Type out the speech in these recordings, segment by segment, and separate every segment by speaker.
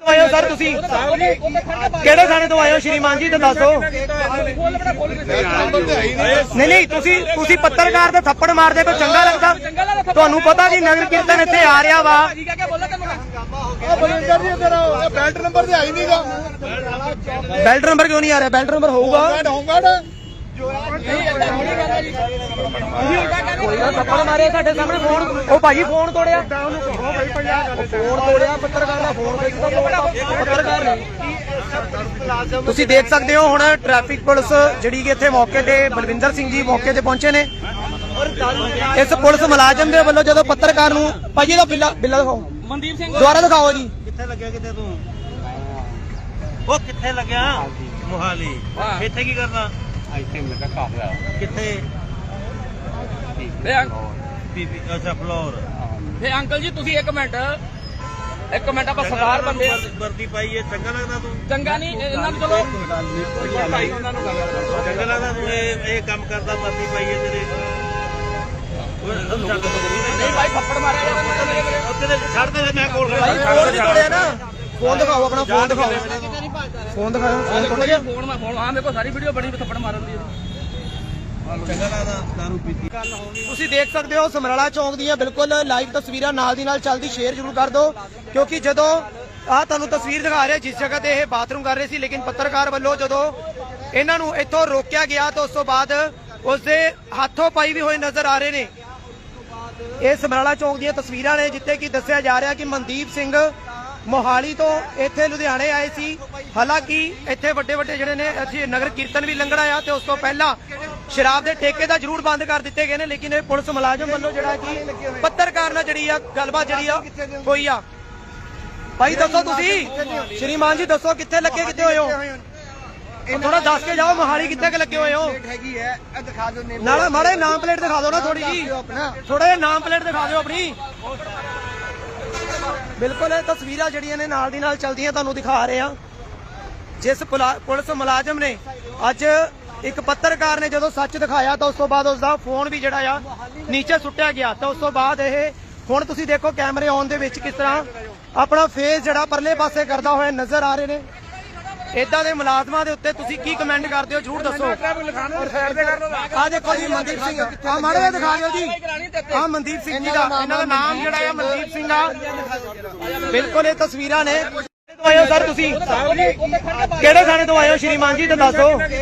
Speaker 1: ਤੋਂ ਆਏ ਹੋ ਸਰ ਤੁਸੀਂ? ਕਿਹੜੇ ਥਾਣੇ ਤੋਂ ਆਏ ਹੋ ਸ਼੍ਰੀਮਾਨ ਜੀ, ਤਾਂ ਦੱਸੋ। ਨਹੀਂ ਨਹੀਂ, ਤੁਸੀਂ ਤੁਸੀਂ ਪੱਤਰਕਾਰ ਤੇ ਥੱਪੜ ਮਾਰਦੇ ਕੋਈ ਚੰਗਾ ਲੱਗਦਾ। ਤੁਹਾਨੂੰ ਪਤਾ ਜੀ, ਨਗਰ ਕੀਰਤਨ ਇੱਥੇ ਆ ਰਿਹਾ ਵਾ।
Speaker 2: ਬਲਿੰਦਰ ਬੈਲਟ ਨੰਬਰ ਤੇ ਆਈ ਨਹੀਂਗਾ
Speaker 1: ਬੈਲਟ ਨੰਬਰ ਕਿਉਂ ਨਹੀਂ ਆ ਰਿਹਾ? ਬੈਲਟ ਨੰਬਰ ਹੋਊਗਾ।
Speaker 2: ਹੋਮਗਾਰਡ
Speaker 1: ਕੋਈ ਨਾ ਥੱਪੜ ਮਾਰੇ ਸਾਡੇ ਸਾਹਮਣੇ ਫੋਨ। ਉਹ ਭਾਜੀ ਫੋਨ ਤੋੜਿਆ। ਫੋਨ ਤੋੜਿਆ ਪੱਤਰਕਾਰ ਦਾ ਫੋਨ ਕਿੱਥੋਂ ਤੋੜਦਾ ਪੱਤਰਕਾਰ ਨੇ। ਤੁਸੀਂ ਦੇਖ ਸਕਦੇ ਹੋ ਹੁਣ ਟ੍ਰੈਫਿਕ ਪੁਲਿਸ ਜਿਹੜੀ ਕਿ ਇੱਥੇ ਮੌਕੇ ਤੇ ਬਲਵਿੰਦਰ ਸਿੰਘ ਜੀ ਮੌਕੇ ਤੇ ਪਹੁੰਚੇ ਨੇ। ਇਸ ਪੁਲਿਸ ਮੁਲਾਜ਼ਮ ਦੇ ਵੱਲੋਂ ਜਦੋਂ ਪੱਤਰਕਾਰ ਨੂੰ ਭਾਜੀ ਦਾ ਬਿੱਲਾ ਬਿੱਲਾ ਦਿਖਾਓ।
Speaker 3: ਮਨਦੀਪ ਸਿੰਘ
Speaker 1: ਦੁਬਾਰਾ ਦਿਖਾਓ ਜੀ।
Speaker 4: ਕਿੱਥੇ ਲੱਗਿਆ ਕਿਤੇ ਤੂੰ? ਉਹ ਕਿੱਥੇ ਲੱਗਿਆ? ਮੋਹਾਲੀ। ਇੱਥੇ ਕੀ ਕਰਨਾ
Speaker 3: ਇੱਥੇ ਲੱਗਾ ਕਾਫਲਾ
Speaker 4: ਕਿੱਥੇ
Speaker 3: ਤੇ ਅੰਕ-
Speaker 4: ਬੀਬੀ ਅੱਛਾ ਫਲੋਰ
Speaker 3: ਤੇ ਅੰਕਲ ਜੀ ਤੁਸੀਂ ਇੱਕ ਮਿੰਟ। ਇੱਕ ਮਿੰਟ ਆਪਾਂ ਸਰਦਾਰ ਬੰਦੇ ਆ।
Speaker 4: ਵਰਦੀ ਪਾਈ ਹੈ ਚੰਗਾ ਲੱਗਦਾ ਤੂੰ।
Speaker 3: ਚੰਗਾ ਨਹੀਂ ਇਹਨਾਂ ਨੂੰ ਚਲੋ। ਭਾਈ ਉਹਨਾਂ ਨੂੰ ਗੱਲ ਕਰੋ
Speaker 4: ਚੰਗਾ ਲੱਗਦਾ ਤੂੰ ਇਹ ਇਹ ਕੰਮ ਕਰਦਾ ਵਰਦੀ ਪਾਈ ਹੈ ਤੇਰੇ।
Speaker 3: ਨਹੀਂ ਭਾਈ ਥੱਪੜ ਮਾਰਿਆ ਯਾਰ ਇਹਨਾਂ ਨੇ ਮੇਰੇ
Speaker 4: ਉੱਥੇ ਤੇ ਛੱਡ ਦੇ ਮੈਂ ਕੋਲ ਖੜਾ
Speaker 1: ਭਾਈ ਫੋਨ ਦਿਖਾਓ ਆਪਣਾ ਫੋਨ ਦਿਖਾਓ। ਫੋਨ ਦਿਖਾਓ ਫੋਨ ਤੋੜ ਗਿਆ
Speaker 3: ਫੋਨ ਮੈਂ ਫੋਨ ਹਾਂ ਮੇਰੇ ਕੋਲ ਸਾਰੀ ਵੀਡੀਓ ਬਣੀ ਥੱਪੜ ਮਾਰਨ ਦੀ
Speaker 4: ਚੰਗਾ ਲੱਗਦਾ ਦਾਰੂ ਪੀਤੀ
Speaker 1: ਤੁਸੀਂ ਦੇਖ ਸਕਦੇ ਹੋ ਸਮਰਾਲਾ ਚੌਂਕ ਦੀਆਂ ਬਿਲਕੁਲ ਲਾਈਵ ਤਸਵੀਰਾਂ ਨਾਲ ਦੀ ਨਾਲ ਚੱਲਦੀ ਸ਼ੇਅਰ ਜ਼ਰੂਰ ਕਰ ਦਿਓ ਕਿਉਂਕਿ ਜਦੋਂ ਆ ਤੁਹਾਨੂੰ ਤਸਵੀਰ ਦਿਖਾ ਰਿਹਾ ਜਿਸ ਜਗ੍ਹਾ ਤੇ ਇਹ ਬਾਥਰੂਮ ਕਰ ਰਹੇ ਸੀ ਲੇਕਿਨ ਪੱਤਰਕਾਰ ਵੱਲੋਂ ਜਦੋਂ ਇਹਨਾਂ ਨੂੰ ਇੱਥੋਂ ਰੋਕਿਆ ਗਿਆ ਤਾਂ ਉਸ ਤੋਂ ਬਾਅਦ ਉਸ ਦੇ ਹੱਥੋਂ ਪਾਈ ਵੀ ਹੋਏ ਨਜ਼ਰ ਆ ਰਹੇ ਨੇ। ਇਹ ਸਮਰਾਲਾ ਚੌਂਕ ਦੀਆਂ ਤਸਵੀਰਾਂ ਨੇ ਜਿੱਥੇ ਕਿ ਦੱਸਿਆ ਜਾ ਰਿਹਾ ਕਿ ਮਨਦੀਪ ਸਿੰਘ ਮੋਹਾਲੀ ਤੋਂ ਇੱਥੇ ਲੁਧਿਆਣੇ ਆਏ ਸੀ। ਹਾਲਾਂਕਿ ਇੱਥੇ ਵੱਡੇ ਵੱਡੇ ਜਿਹੜੇ ਨੇ ਅਸੀਂ ਨਗਰ ਕੀਰਤਨ ਵੀ ਲੰਘਣਾ ਆ ਤੇ ਉਸ ਤੋਂ ਪਹਿਲਾਂ ਸ਼ਰਾਬ ਦੇ ਠੇਕੇ ਤਾਂ ਜ਼ਰੂਰ ਬੰਦ ਕਰ ਦਿੱਤੇ ਗਏ ਨੇ ਲੇਕਿਨ ਇਹ ਪੁਲਿਸ ਮੁਲਾਜ਼ਮ ਵੱਲੋਂ ਜਿਹੜਾ ਕਿ ਪੱਤਰਕਾਰ ਨਾਲ ਜਿਹੜੀ ਆ ਗੱਲਬਾਤ ਜਿਹੜੀ ਆ ਹੋਈ ਆ। ਭਾਈ ਦੱਸੋ ਤੁਸੀਂ? ਸ਼੍ਰੀਮਾਨ ਜੀ ਦੱਸੋ ਕਿੱਥੇ ਲੱਗੇ ਕਿੱਥੇ ਹੋਏ ਹੋ? ਥੋੜਾ ਦੱਸ ਕੇ ਜਾਓ ਮੋਹਾਲੀ ਕਿੱਥੇ ਕਿ ਲੱਗੇ ਹੋਏ ਹੋ?
Speaker 2: ਹੈਗੀ ਹੈ ਇਹ ਦਿਖਾ ਦਿਓ
Speaker 1: ਨਾਲ ਮਾੜੇ ਨਾਮ ਪਲੇਟ ਦਿਖਾ ਦਿਓ ਨਾ ਥੋੜੀ ਜੀ ਥੋੜਾ ਜਿਹਾ ਨਾਮ ਪਲੇਟ ਦਿਖਾ ਦਿਓ ਆਪਣੀ। ਬਿਲਕੁਲ, ਇਹ ਤਸਵੀਰਾਂ ਜਿਹੜੀਆਂ ਨੇ ਨਾਲ ਦੀ ਨਾਲ ਚਲਦੀਆਂ ਤੁਹਾਨੂੰ ਦਿਖਾ ਰਹੇ ਆ ਜਿਸ ਪੁਲਿਸ ਮੁਲਾਜ਼ਮ ਨੇ ਅੱਜ ਇੱਕ ਪੱਤਰਕਾਰ ਨੇ ਜਦੋਂ ਸੱਚ ਦਿਖਾਇਆ ਤਾਂ ਉਸ ਤੋਂ ਬਾਅਦ ਉਸ ਦਾ ਫੋਨ ਵੀ ਜਿਹੜਾ ਆ ਨੀਚੇ ਸੁੱਟਿਆ ਗਿਆ। ਤਾਂ ਉਸ ਤੋਂ ਬਾਅਦ ਇਹ, ਹੁਣ ਤੁਸੀਂ ਦੇਖੋ ਕੈਮਰੇ ਆਨ ਦੇ ਵਿੱਚ ਕਿਸ ਤਰ੍ਹਾਂ ਆਪਣਾ ਫੇਸ ਜਿਹੜਾ ਪਰਲੇ ਪਾਸੇ ਕਰਦਾ ਹੋਇਆ ਨਜ਼ਰ ਆ ਰਹੇ ਨੇ। ਇਦਾਂ ਦੇ ਮੁਲਾਜ਼ਮਾਂ ਦੇ ਉੱਤੇ ਤੁਸੀਂ ਕੀ ਕਮੈਂਟ ਕਰਦੇ ਹੋ? ਜਰੂਰ ਦੱਸੋ। ਆ ਦੇਖੋ ਜੀ, ਮਨਦੀਪ ਸਿੰਘ। ਆ ਮਾੜੇ ਦਿਖਾ ਦਿਓ ਜੀ। ਆ ਮਨਦੀਪ ਸਿੰਘ ਜੀ ਦਾ। ਇਹਨਾਂ ਦਾ ਨਾਮ ਜਿਹੜਾ ਆ, ਮਨਦੀਪ ਸਿੰਘ ਆ। ਬਿਲਕੁਲ ਇਹ ਤਸਵੀਰਾਂ ਨੇ। ਕਿਹੜੇ ਤੋਂ ਆਏ ਹੋ ਸਰ ਤੁਸੀਂ? ਕਿਹੜੇ ਥਾਣੇ ਤੋਂ ਆਏ ਹੋ ਸ਼੍ਰੀਮਾਨ ਜੀ, ਤਾਂ ਦੱਸੋ।
Speaker 2: ਨਹੀਂ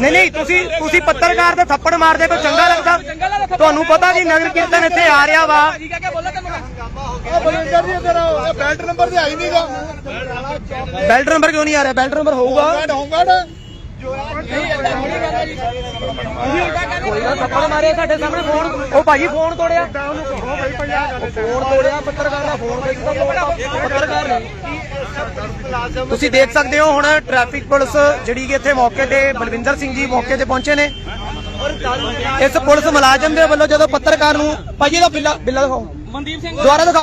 Speaker 1: ਨਹੀਂ ਨਹੀਂ ਤੁਸੀਂ ਤੁਸੀਂ ਪੱਤਰਕਾਰ ਤੇ ਥੱਪੜ ਮਾਰਦੇ ਕੋਈ ਚੰਗਾ ਲੱਗਦਾ। ਤੁਹਾਨੂੰ ਪਤਾ ਜੀ, ਨਗਰ ਕੀਰਤਨ ਇੱਥੇ ਆ ਰਿਹਾ ਵਾ।
Speaker 2: ਆਓ। ਇਹ ਬੈਲਟ ਨੰਬਰ ਤੇ ਆਈ ਨਹੀਂਗਾ
Speaker 1: ਬੈਲਟ ਨੰਬਰ ਕਿਉਂ ਨਹੀਂ ਆ ਰਿਹਾ? ਬੈਲਟ ਨੰਬਰ ਹੋਊਗਾ।
Speaker 2: ਬੈਲਟ ਹੋਮਗਾਰਡ
Speaker 1: ਕੋਈ ਨਾ ਥੱਪੜ ਮਾਰੇ ਸਾਡੇ ਸਾਹਮਣੇ ਫੋਨ ਉਹ ਭਾਜੀ ਫੋਨ ਤੋੜਿਆ। ਫੋਨ ਤੋੜਿਆ ਪੱਤਰਕਾਰ ਦਾ ਫੋਨ ਕਿੱਥੋਂ ਤੋੜਦਾ ਪੱਤਰਕਾਰ ਨੇ। ਤੁਸੀਂ ਦੇਖ ਸਕਦੇ ਹੋ ਹੁਣ ਟ੍ਰੈਫਿਕ ਪੁਲਿਸ ਜਿਹੜੀ ਕਿ ਇੱਥੇ ਮੌਕੇ ਤੇ ਬਲਵਿੰਦਰ ਸਿੰਘ ਜੀ ਮੌਕੇ ਤੇ ਪਹੁੰਚੇ ਨੇ। ਇਸ ਪੁਲਿਸ ਮੁਲਾਜ਼ਮ ਦੇ ਵੱਲੋਂ ਜਦੋਂ ਪੱਤਰਕਾਰ ਨੂੰ ਭਾਜੀ ਦਾ ਬਿੱਲਾ ਬਿੱਲਾ ਦਿਖਾਓ।
Speaker 3: ਮਨਦੀਪ ਸਿੰਘ
Speaker 1: ਦੁਬਾਰਾ ਦਿਖਾਓ